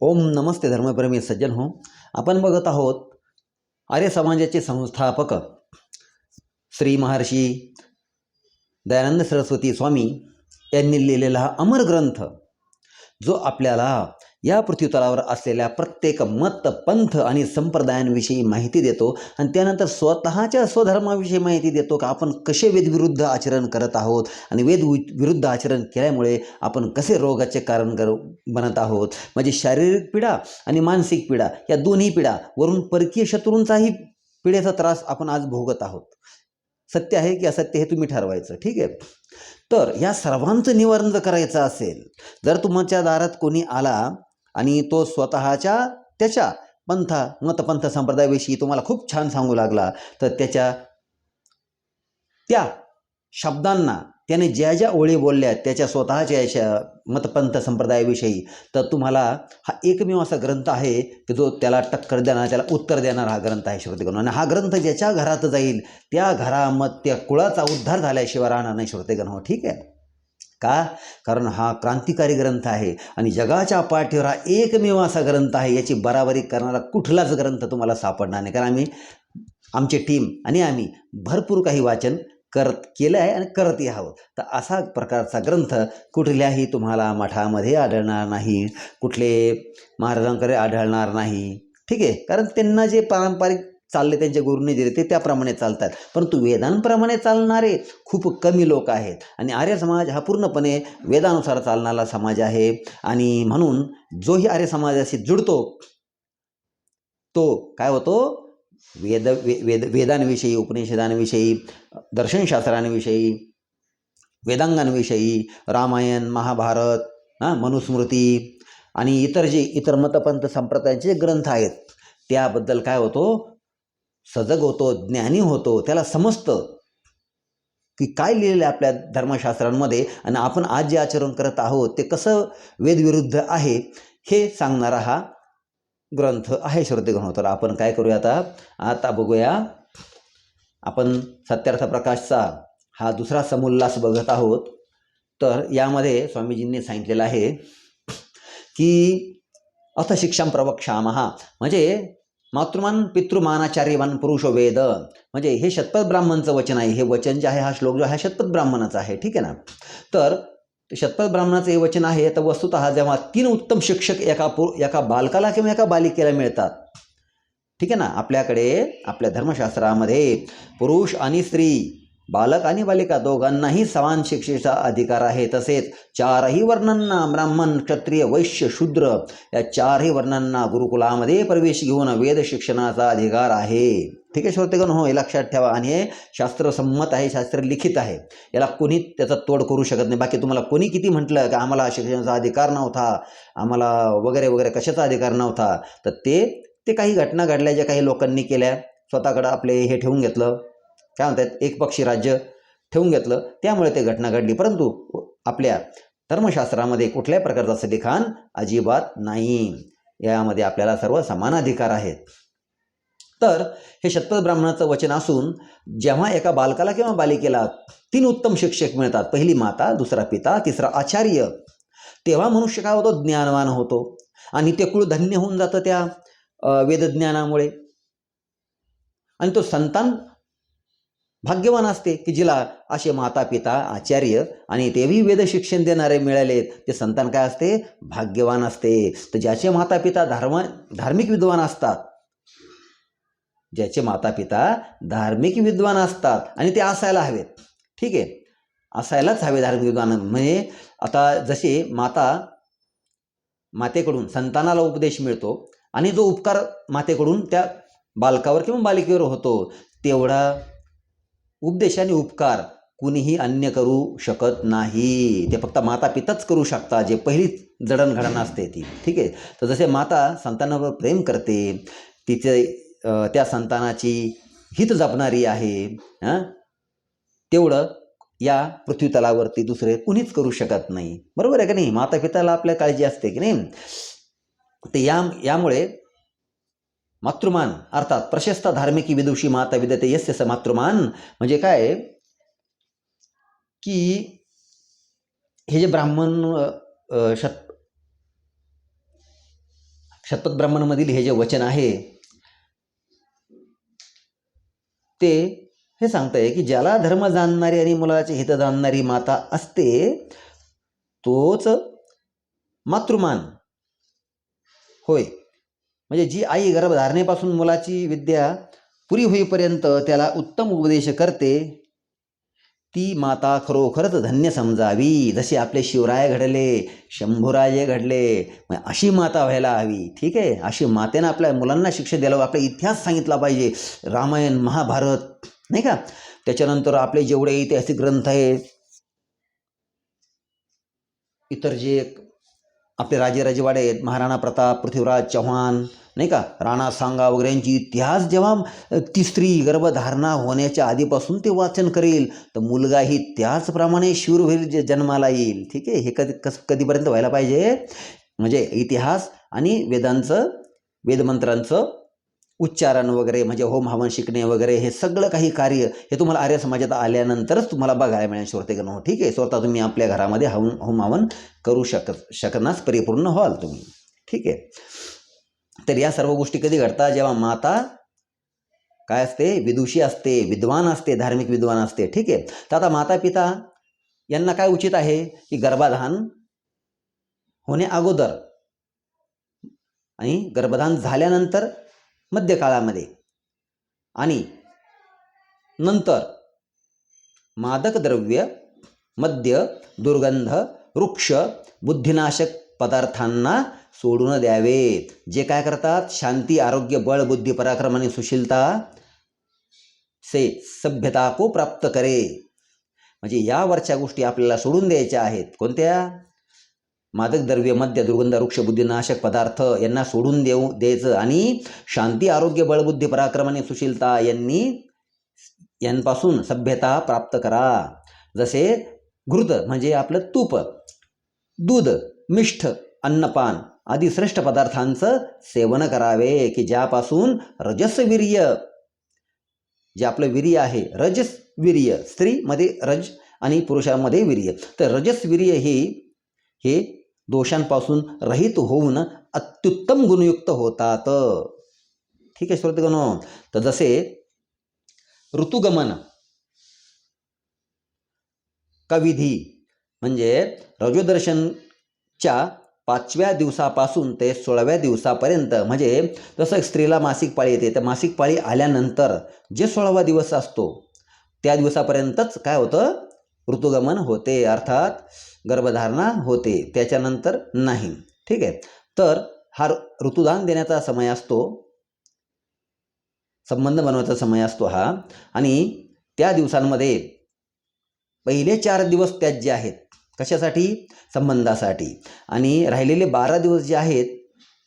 ओम नमस्ते धर्मप्रेमी सज्जन हो. आपण बघत आहोत आर्य समाजाचे संस्थापक श्री महर्षी दयानंद सरस्वती स्वामी यांनी लिहिलेला हा अमर ग्रंथ जो आपल्याला या पृथ्वीतलावर असलेल्या प्रत्येक मत पंथ आणि संप्रदायांविषयी माहिती देतो आणि त्यानंतर स्वतःच्या स्वधर्माविषयी माहिती देतो का आपण कसे वेदविरुद्ध आचरण करत आहोत आणि वेद वि- विरुद्ध आचरण केल्यामुळे आपण कसे रोगाचे कारण कर बनत आहोत. म्हणजे शारीरिक पीडा आणि मानसिक पीडा या दोन्ही पीडा वरून परकीय शत्रूंचाही पिढ्याचा त्रास आपण आज भोगत आहोत. सत्य आहे की असत्य हे तुम्ही ठरवायचं ठीक आहे? तर या सर्वांचं निवारण जर करायचं असेल जर तुमच्या दारात कोणी आला आणि तो स्वतःच्या त्याच्या पंथा मतपंथ संप्रदायाविषयी तुम्हाला खूप छान सांगू लागला. तर त्याच्या त्या शब्दांना त्याने ज्या ज्या ओळी बोलल्या त्याच्या स्वतःच्या याच्या मतपंथ संप्रदायाविषयी तर तुम्हाला हा एकमेव असा ग्रंथ आहे की जो त्याला टक्कर देणार त्याला उत्तर देणारा हा ग्रंथ आहे श्रोतेगण आणि हा ग्रंथ ज्याच्या घरात जाईल त्या घरामध्ये त्या कुळाचा उद्धार झाल्याशिवाय राहणार नाही श्रोतेगण हो ठीक आहे? का? कारण हा क्रांतिकारी ग्रंथ आहे आणि जगाच्या पाठीवर हा एकमेव असा ग्रंथ आहे याची बराबरी करणारा कुठलाच ग्रंथ तुम्हाला सापडणार नाही. कारण आम्ही आमची टीम आणि आम्ही भरपूर काही वाचन करत केलं आहे आणि करतही आहोत. तर असा प्रकारचा ग्रंथ कुठल्याही तुम्हाला मठामध्ये आढळणार नाही कुठले महाराजांकडे आढळणार नाही. ठीक आहे? कारण त्यांना जे पारंपरिक चालले त्यांच्या गुरुने दिले ते त्याप्रमाणे चालतात. परंतु वेदांप्रमाणे चालणारे खूप कमी लोक आहेत. आणि आर्य समाज हा पूर्णपणे वेदानुसार चालणारा समाज आहे. आणि म्हणून जोही आर्य समाजाशी जुडतो तो काय होतो? वेद वे वेद वेदांविषयी उपनिषदांविषयी दर्शनशास्त्रांविषयी वेदांगांविषयी रामायण महाभारत हां मनुस्मृती आणि इतर जे इतर मतपंथ संप्रदायांचे ग्रंथ आहेत त्याबद्दल काय होतो? सजग होतो ज्ञानी होतो त्याला समजतं की काय लिहिलेलं आहे आपल्या धर्मशास्त्रांमध्ये आणि आपण आज जे आचरण करत आहोत ते कसं वेदविरुद्ध आहे हे सांगणारा हा ग्रंथ आहे श्रोतेगण तर आपण काय करूया आता? आता बघूया. आपण सत्यार्थ प्रकाशचा हा दुसरा समुल्लास बघत आहोत. तर यामध्ये स्वामीजींनी सांगितलेलं आहे की अथ शिक्षाम प्रवक्षामहा म्हणजे मातृमान पितृमानाचार्यवान पुरुष वेद म्हणजे हे शतपथ ब्राह्मणचं वचन आहे. हे वचन जे आहे हा श्लोक जो आहे शतपथ ब्राह्मणाचा आहे. ठीक आहे ना? तर शतपथ ब्राह्मणाचं हे वचन आहे. तर वस्तुतः जेव्हा तीन उत्तम शिक्षक एका पु एका बालकाला किंवा एका बालिकेला मिळतात. ठीक आहे ना? आपल्याकडे आपल्या धर्मशास्त्रामध्ये पुरुष आणि स्त्री बालक आणि बालिका दोघांनाही समान शिक्षेचा अधिकार आहे. तसेच चारही वर्णांना ब्राह्मण क्षत्रिय वैश्य शूद्र या चारही वर्णांना गुरुकुलामध्ये प्रवेश घेऊन वेद शिक्षणाचा अधिकार आहे. ठीक आहे श्रोतेगण? हो हे लक्षात ठेवा. आणि हे शास्त्रसंमत आहे शास्त्र लिखित आहे. याला कोणी त्याचा तोड करू शकत नाही. बाकी तुम्हाला कोणी किती म्हटलं की आम्हाला शिक्षणाचा अधिकार नव्हता आम्हाला वगैरे वगैरे कशाचा अधिकार नव्हता तर ते ते काही घटना घडल्या ज्या काही लोकांनी केल्या. स्वतःकडं आपले हे ठेवून घेतलं. काय म्हणतात एक पक्षी राज्य ठेवून घेतलं. त्यामुळे ते घटना घडली. परंतु आपल्या धर्मशास्त्रामध्ये कुठल्याही प्रकारचं लिखाण अजिबात नाही. यामध्ये आपल्याला सर्व समान अधिकार आहेत. तर हे शतपथ ब्राह्मणाचं वचन असून जेव्हा एका बालकाला किंवा बालिकेला तीन उत्तम शिक्षक मिळतात पहिली माता दुसरा पिता तिसरा आचार्य तेव्हा मनुष्य काय होतो? ज्ञानवान होतो. आणि ते कुळ धन्य होऊन जातं त्या वेदज्ञानामुळे. आणि तो संतान भाग्यवान असते की जिला असे माता पिता आचार्य आणि तेही वेद शिक्षण देणारे मिळाले ते संतान काय असते? भाग्यवान असते. तर ज्याचे माता पिता धर्म धार्मिक विद्वान असतात ज्याचे माता पिता धार्मिक विद्वान असतात आणि ते असायला हवेत. ठीक आहे? असायलाच हवे धार्मिक विद्वान. म्हणजे आता जसे माता मातेकडून संतानाला उपदेश मिळतो आणि जो उपकार मातेकडून त्या बालकावर किंवा बालिकेवर होतो तेवढा उपदेश आणि उपकार कुणीही अन्य करू शकत नाही. ते फक्त माता पिताच करू शकता जे पहिलीच जडणघडण असते ती. ठीक आहे? तर जसे माता संतानावर प्रेम करते तिचे त्या संतानाची हित जपणारी आहे हां तेवढं या पृथ्वीतलावरती दुसरे कुणीच करू शकत नाही. बरोबर आहे का नाही? माता पिताला आपल्या काळजी असते की नाही? ते या यामुळे मातृमान अर्थात प्रशस्त धार्मिकी विदुषी माता विदते यस्य स मातृमान. म्हणजे काय? की हे जे ब्राह्मण शत शतपथ ब्राह्मणमधील हे जे वचन आहे ते हे सांगतंय की ज्याला धर्म जाणणारी आणि मुलाचे हित जाणणारी माता असते तोच मातृमान. होय. म्हणजे जी आई गर्भधारणेपासून मुलाची विद्या पुरी होईपर्यंत त्याला उत्तम उपदेश करते ती माता खरोखरच धन्य समजावी. जसे आपले शिवराय घडले शंभूराजे घडले मग अशी माता व्हायला हवी. ठीक आहे? अशी मातेनं आपल्या मुलांना शिक्षण द्यायला आपला इतिहास सांगितला पाहिजे. रामायण महाभारत नाही का? त्याच्यानंतर आपले जेवढे ऐतिहासिक ग्रंथ आहेत इतर जे आपले राजेराजेवाडे आहेत. महाराणा प्रताप पृथ्वीराज चव्हाण नाही का? राणा सांगा वगैरे यांची इतिहास जेव्हा ती स्त्री गर्भधारणा होण्याच्या आधीपासून ते वाचन करेल तर मुलगाही त्याचप्रमाणे शूर जे जन्माला येईल. ठीक आहे? हे कधी कस कधीपर्यंत व्हायला पाहिजे? म्हणजे इतिहास आणि वेदांचं वेदमंत्रांचं उच्चारण वगैरे म्हणजे होम हवन शिकणे वगैरे हे सगळं काही कार्य हे तुम्हाला आर्य समाजात आल्यानंतरच तुम्हाला बघायला मिळेल श्रोतेगण हो, ठीक आहे. स्वतः तुम्ही आपल्या घरामध्ये हवन होम हवन करू शक शकनास परिपूर्ण व्हाल तुम्ही. ठीक आहे. तर या सर्व गोष्टी कधी घडतात? जेव्हा माता काय असते? विदुषी असते विद्वान असते धार्मिक विद्वान असते. ठीक आहे. तर आता माता पिता यांना काय उचित आहे? की गर्भाधान होणे अगोदर आणि गर्भधान झाल्यानंतर मध्यकाळामध्ये. आणि नंतर मादक द्रव्य मद्य दुर्गंध वृक्ष बुद्धिनाशक पदार्थांना सोडून द्यावेत. जे काय करतात? शांती आरोग्य बळ बुद्धी पराक्रम आणि सुशीलता से सभ्यता को प्राप्त करे. म्हणजे यावरच्या गोष्टी आपल्याला सोडून द्यायच्या आहेत. कोणत्या? मादक द्रव्य मद्य दुर्गंध वृक्ष बुद्धिनाशक पदार्थ यांना सोडून देऊ द्यायचं आणि शांती आरोग्य बळबुद्धी पराक्रम आणि सुशीलता यांनी यांपासून सभ्यता प्राप्त करा. जसे घृत म्हणजे आपलं तूप दूध मिष्ठ अन्नपान आदी श्रेष्ठ पदार्थांचं सेवन करावे की ज्यापासून रजसवीर्य जे आपलं वीर्य आहे रजस वीर्य स्त्रीमध्ये रज आणि पुरुषामध्ये वीर्य. तर रजसवीर्य हे हे दोषांपासून रहित होऊन अत्युत्तम गुणयुक्त होतात. ठीक आहे श्रोतेगणो तर जसे ऋतुगमन कविधी म्हणजे रजोदर्शनच्या पाचव्या दिवसापासून ते सोळाव्या दिवसापर्यंत म्हणजे जसं स्त्रीला मासिक पाळी येते तर मासिक पाळी आल्यानंतर जे सोळावा दिवस असतो त्या दिवसापर्यंतच काय होतं? ऋतुगमन होते अर्थात गर्भधारणा होते त्याच्यानंतर नाही. ठीक आहे? तर हा ऋतुदान देण्याचा समय असतो. संबंध बनवायचा समय असतो हा. आणि त्या दिवसांमध्ये पहिले चार दिवस त्यात जे आहेत कशासाठी? संबंधासाठी. आणि राहिलेले बारा दिवस जे आहेत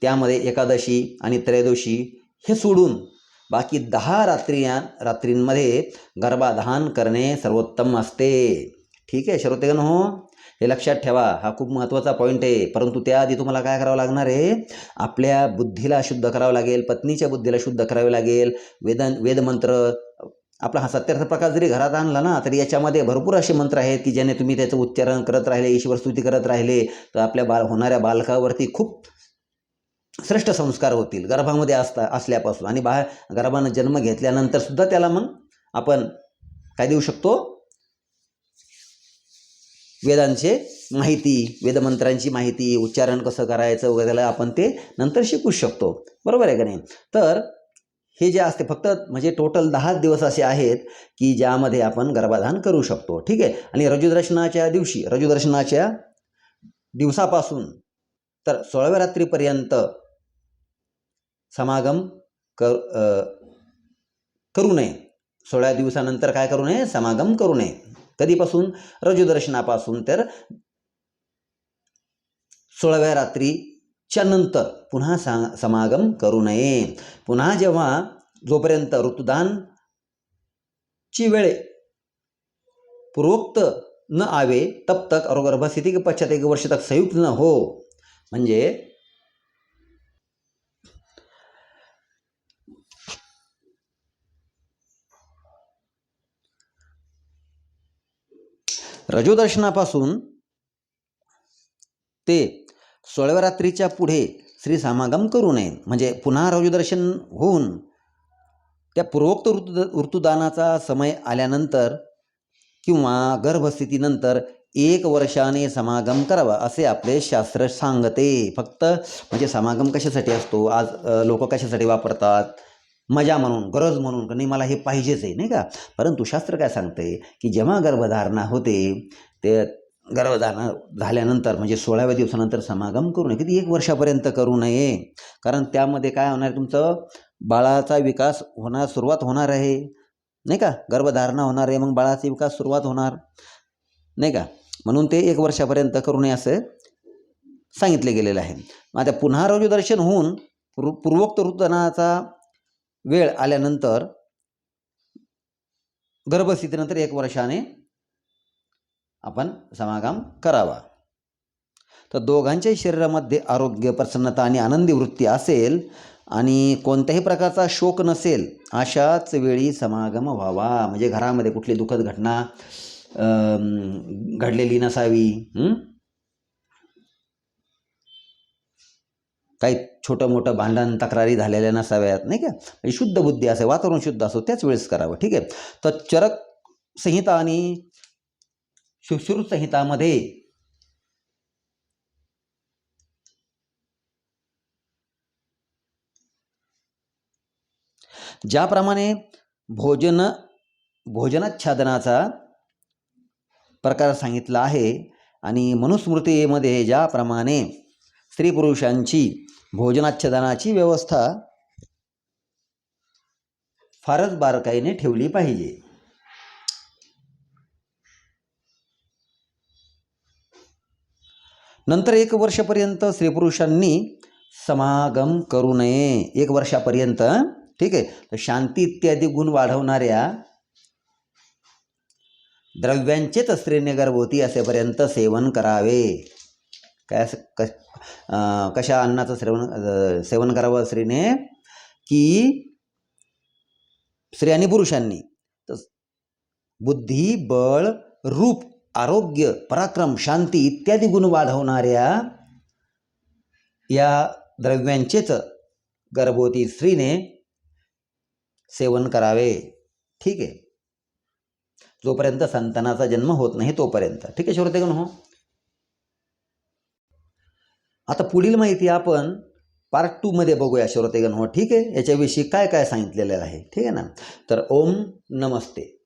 त्यामध्ये एकादशी आणि त्रयोदशी हे सोडून बाकी दहा रात्री रात्रींमध्ये गर्भाधान करणे सर्वोत्तम असते. ठीक आहे श्रोतेगण हो हे लक्षात ठेवा हा खूप महत्त्वाचा पॉईंट आहे. परंतु त्याआधी तुम्हाला काय करावं लागणार आहे? आपल्या बुद्धीला शुद्ध करावं लागेल पत्नीच्या बुद्धीला शुद्ध करावे लागेल. वेद वेदमंत्र आपला हा सत्यार्थ प्रकार जरी घरात आणला ना तरी याच्यामध्ये भरपूर असे मंत्र आहेत की ज्याने तुम्ही त्याचं उच्चारण करत राहिले ईश्वर स्तुती करत राहिले. तर आपल्या बाल होणाऱ्या बालकावरती खूप श्रेष्ठ संस्कार होतील गर्भामध्ये असता असल्यापासून. आणि बाहेर गर्भानं जन्म घेतल्यानंतर सुद्धा त्याला मग आपण काय देऊ शकतो? वेदांचे माहिती वेदमंत्रांची माहिती उच्चारण कसं करायचं वगैरे आपण ते नंतर शिकू शकतो. बरोबर आहे का नाही? तर हे जे असते फक्त म्हणजे टोटल दहा दिवस असे आहेत की ज्यामध्ये आपण गर्भाधान करू शकतो. ठीक आहे? आणि रजुदर्शनाच्या दिवशी रजुदर्शनाच्या दिवसापासून तर सोळाव्या रात्रीपर्यंत समागम कर करू नये. सोळा दिवसानंतर काय करू नये? समागम करू नये. कधीपासून? रजुदर्शनापासून. तर सोळाव्या रात्रीच्या नंतर पुन्हा सा समागम करू नये. पुन्हा जेव्हा जोपर्यंत ऋतुदानची वेळ पूर्वोक्त न आवे तब तक और गर्भस्थिति के पश्चात एक वर्ष तक संयुक्त न हो. म्हणजे रजोदर्शनापासून ते सोळव्या रात्रीच्या पुढे श्री समागम करू नये म्हणजे पुन्हा रजोदर्शन होऊन त्या पूर्वोक्त ऋतू ऋतुदानाचा समय आल्यानंतर किंवा गर्भस्थितीनंतर एक वर्षाने समागम करावा असे आपले शास्त्र सांगते. फक्त म्हणजे समागम कशासाठी असतो? आज लोक कशासाठी वापरतात? मजा म्हणून गरज म्हणून नाही मला हे पाहिजेच आहे नाही का? परंतु शास्त्र काय सांगते की जेव्हा गर्भधारणा होते ते गर्भधारणा झाल्यानंतर म्हणजे सोळाव्या दिवसानंतर समागम करू नये किती एक वर्षापर्यंत करू नये. कारण त्यामध्ये काय होणार तुमचं? बाळाचा विकास होणार सुरुवात होणार आहे. नाही का? गर्भधारणा होणार आहे मग बाळाचा विकास सुरुवात होणार. नाही का? म्हणून ते एक वर्षापर्यंत करू नये असं सांगितले गेलेलं आहे. मग आता पुन्हा रजूदर्शन होऊन पूर्व पूर्वोक्त ऋतुदानाचा वेळ आल्यानंतर गर्भस्थितीनंतर एक वर्षाने आपण समागम करावा. तर दोघांच्याही शरीरामध्ये आरोग्य प्रसन्नता आणि आनंदी वृत्ती असेल आणि कोणत्याही प्रकारचा शोक नसेल अशाच वेळी समागम व्हावा. म्हणजे घरामध्ये कुठली दुःखद घटना घडलेली नसावी काही छोटं मोठं भांडण तक्रारी झालेल्या नसाव्यात नाही का? म्हणजे शुद्ध बुद्धी असे वातावरण शुद्ध असो त्याच वेळेस करावं ठीक आहे? तर चरक संहिता आणि सुश्रुत संहितामध्ये ज्याप्रमाणे भोजन भोजनाच्छादनाचा प्रकार सांगितला आहे. आणि मनुस्मृतीमध्ये ज्याप्रमाणे स्त्री पुरुषांची भोजनाच्छेदनाची व्यवस्था फारच बारकाईने ठेवली पाहिजे. नंतर एक वर्षापर्यंत स्त्री पुरुषांनी समागम करू नये. एक वर्षापर्यंत ठीक आहे. तर शांती इत्यादी गुण वाढवणाऱ्या द्रव्यांचेच स्त्रीने गर्भवती असेपर्यंत सेवन करावे. काय कश कशा अन्नाचं सेवन सेवन करावं स्त्रीने? की स्त्री आणि पुरुषांनी. तस बुद्धी बळ रूप आरोग्य पराक्रम शांती इत्यादी गुण वाढवणाऱ्या या द्रव्यांचेच गर्भवती स्त्रीने सेवन करावे. ठीक आहे. जोपर्यंत संतानाचा जन्म होत नाही तोपर्यंत. ठीक आहे श्रोतेगण हो? आता पुढील माहिती आपण पार्ट टूमध्ये बघूया श्रोतेगण हो. ठीक आहे याच्याविषयी काय काय सांगितलेलं आहे. ठीक आहे ना? तर ओम नमस्ते.